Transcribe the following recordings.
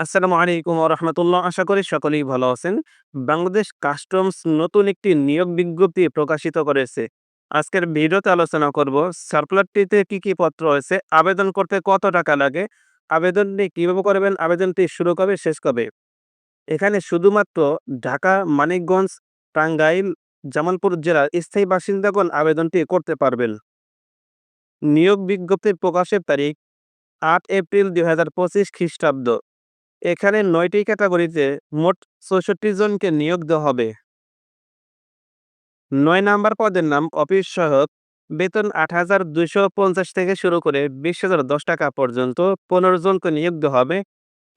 আসসালামু আলাইকুম রহমতুল্লাহ। আশা করি সকলেই ভালো আছেন। বাংলাদেশ কাস্টমস নতুন একটি নিয়োগ বিজ্ঞপ্তি প্রকাশিত করেছে। আজকের ভিডিওতে আলোচনা করব, সার্কুলারটিতে কি কি পত্র রয়েছে, আবেদন করতে কত টাকা লাগে, আবেদনটি কীভাবে করবেন, আবেদনটি শুরু কবে, শেষ কবে? এখানে শুধুমাত্র ঢাকা, মানিকগঞ্জ, টাঙ্গাইল, জামালপুর জেলার স্থায়ী বাসিন্দাগণ আবেদনটি করতে পারবেন। নিয়োগ বিজ্ঞপ্তির প্রকাশের তারিখ আট এপ্রিল দুই হাজার পঁচিশ খ্রিস্টাব্দ। এখানে নয়টি ক্যাটাগরিতে মোট চৌষট্টি জনকে নিয়োগ দেওয়া হবে। নয় নাম্বার পদের নাম অফিস সহায়ক। বেতন আট হাজার দুইশো পঞ্চাশ থেকে শুরু করে বিশ হাজার দশ টাকা পর্যন্ত পনেরো জনকে নিয়োগ দেওয়া হবে।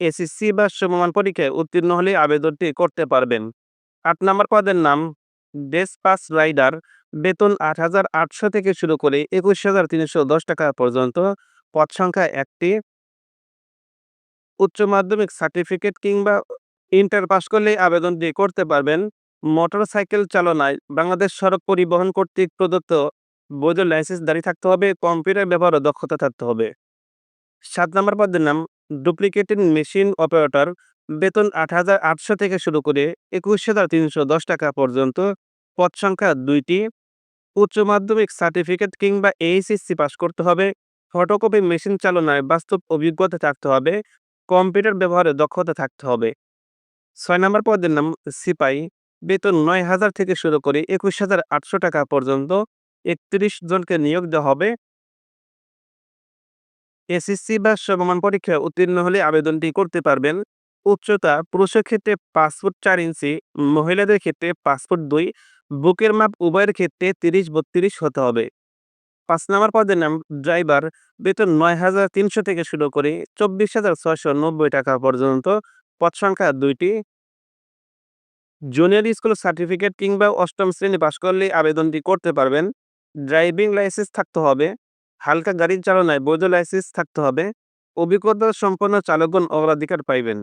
এসএসসি বা সমমান পরীক্ষায় উত্তীর্ণ হলে আবেদনটি করতে পারবেন। আট নাম্বার পদের নাম ডেসপাস রাইডার। বেতন আট হাজার আটশো থেকে শুরু করে একুশ হাজার তিনশো দশ টাকা পর্যন্ত। পদ সংখ্যা একটি। উচ্চ মাধ্যমিক সার্টিফিকেট কিংবা ইন্টার পাস করলে দিয়ে করতে পারবেন। মোটরসাইকেল চালনায় বাংলাদেশ সড়ক পরিবহন কর্তৃক প্রদত্ত বৈধ লাইসেন্স দাঁড়িয়ে থাকতে হবে কম্পিউটার ব্যবহারও দক্ষতা থাকতে হবে। সাত নম্বর পদের নাম ডুপ্লিকেটেড মেশিন অপারেটর বেতন আট হাজার আটশো থেকে শুরু করে একুশ হাজার তিনশো দশ টাকা পর্যন্ত। পদ সংখ্যা দুইটি, উচ্চ মাধ্যমিক সার্টিফিকেট কিংবা এইচএসসি পাস করতে হবে। ফটোকপি মেশিন চালনায় বাস্তব অভিজ্ঞতা থাকতে হবে। কম্পিউটার ব্যবহারে দক্ষতা থাকতে হবে। ছয় নম্বর পদের নাম সিপাই। বেতন নয় হাজার থেকে শুরু করে একুশ হাজার আটশো টাকা পর্যন্ত একত্রিশ জনকে নিয়োগ দেওয়া হবে। এসএসসি বা সমমান পরীক্ষায় উত্তীর্ণ হলে আবেদনটি করতে পারবেন। উচ্চতা পুরুষের ক্ষেত্রে পাঁচ ফুট চার ইঞ্চি, মহিলাদের ক্ষেত্রে পাঁচ ফুট দুই, বুকের মাপ উভয়ের ক্ষেত্রে তিরিশ বত্রিশ হতে হবে। পাঁচ নম্বর পদের নাম ড্রাইভার বেতন নয় হাজার তিনশো থেকে শুরু করে চব্বিশ হাজার ছয়শো নব্বই টাকা পর্যন্ত পদ সংখ্যা দুইটি। জুনিয়র স্কুল সার্টিফিকেট কিংবা অষ্টম শ্রেণি পাশ করলে আবেদনটি করতে পারবেন। ড্রাইভিং লাইসেন্স থাকতে হবে, হালকা গাড়ি চালনায় বৈধ লাইসেন্স থাকতে হবে, অভিজ্ঞতা সম্পন্ন চালকগণ অগ্রাধিকার পাইবেন।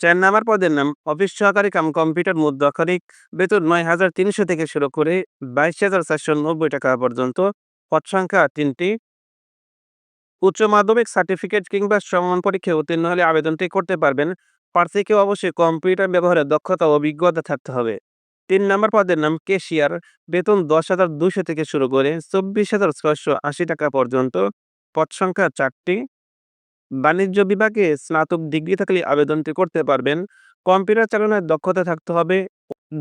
চার নাম্বার পদের নাম অফিস সহকারী কাম কম্পিউটার মুদ্রাক্ষরিক। বেতন নয় হাজার তিনশো থেকে শুরু করে বাইশ হাজার চারশো নব্বই টাকা পর্যন্ত। পদ সংখ্যা তিনটি। উচ্চ মাধ্যমিক সার্টিফিকেট কিংবা সমান পরীক্ষায় উত্তীর্ণ হলে আবেদনটি করতে পারবেন। প্রার্থীকে অবশ্যই কম্পিউটার ব্যবহারে দক্ষতা ও অভিজ্ঞতা থাকতে হবে। তিন নম্বর পদের নাম কেশিয়ার। বেতন দশ হাজার দুশো থেকে শুরু করে চব্বিশ হাজার ছয়শো আশি টাকা পর্যন্ত। পদ সংখ্যা চারটি। বাণিজ্য বিভাগে স্নাতক ডিগ্রি থাকলে আবেদনটি করতে পারবেন। কম্পিউটার চালনায় দক্ষতা থাকতে হবে।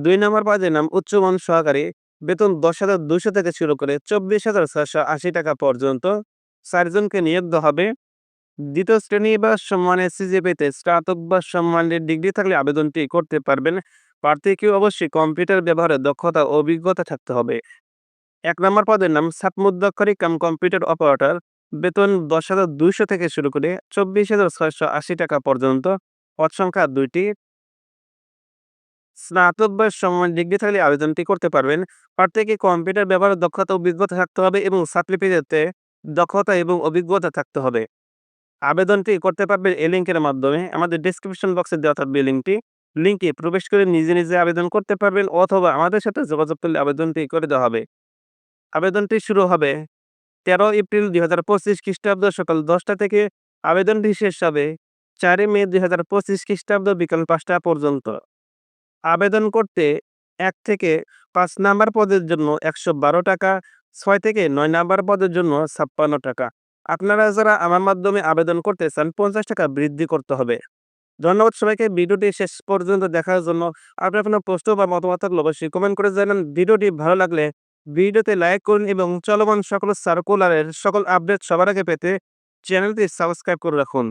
দুই নম্বর পদের নাম উচ্চমান সহকারী বেতন দশ হাজার দুশো থেকে শুরু করে চব্বিশ হাজার ছশো আশি টাকা পর্যন্ত চারজনকে নিয়োগ হবে। দ্বিতীয় শ্রেণি বা সম্মানের সিজিপিতে স্নাতক বা সম্মানের ডিগ্রি থাকলে আবেদনটি করতে পারবেন। প্রার্থীকে অবশ্যই কম্পিউটার ব্যবহারে দক্ষতা অভিজ্ঞতা থাকতে হবে। এক নম্বর পদের নাম সাতমুদ্রাক্ষরী কাম কম্পিউটার অপারেটর। বেতন দশ হাজার দুইশো থেকে শুরু করে চব্বিশ হাজার ছয়শো আশি টাকা পর্যন্ত। পদ সংখ্যা দুইটি। স্নাতক বা সমান ডিগ্রি থাকলে আবেদনটি করতে পারবেন। প্রার্থীকে কম্পিউটার ব্যবহারের দক্ষতা অভিজ্ঞতা থাকতে হবে এবং সার্টিফিকেটে দক্ষতা এবং অভিজ্ঞতা থাকতে হবে। আবেদনটি করতে পারবেন এই লিঙ্কের মাধ্যমে। আমাদের ডিসক্রিপশন বক্সে দেওয়া থাকবে লিঙ্কটি। লিঙ্কে প্রবেশ করে নিজে নিজে আবেদন করতে পারবেন অথবা আমাদের সাথে যোগাযোগ করলে আবেদনটি করে দেওয়া হবে। আবেদনটি শুরু হবে তেরো এপ্রিল দুই হাজার পঁচিশ খ্রিস্টাব্দ সকাল দশটা থেকে আবেদনটি শেষ হবে চারই মে দুই হাজার পঁচিশ খ্রিস্টাব্দ বিকাল পাঁচটা পর্যন্ত। আবেদন করতে এক থেকে পাঁচ নাম্বার পদের জন্য একশো বারো টাকা, ছয় থেকে নয় নাম্বার পদের জন্য ছাপ্পান্ন টাকা। আপনারা যারা আমার মাধ্যমে আবেদন করতে চান, পঞ্চাশ টাকা বৃদ্ধি করতে হবে। ধন্যবাদ সবাইকে, ভিডিওটি শেষ পর্যন্ত দেখার জন্য। আপনি আপনার প্রশ্ন বা মতামত থাকলে অবশ্যই কমেন্ট করে জানান। ভিডিওটি ভালো লাগলে ভিডিওতে লাইক করুন এবং চলমান সকল সার্কুলারের সকল আপডেট সবার আগে পেতে চ্যানেলটি সাবস্ক্রাইব করে রাখুন।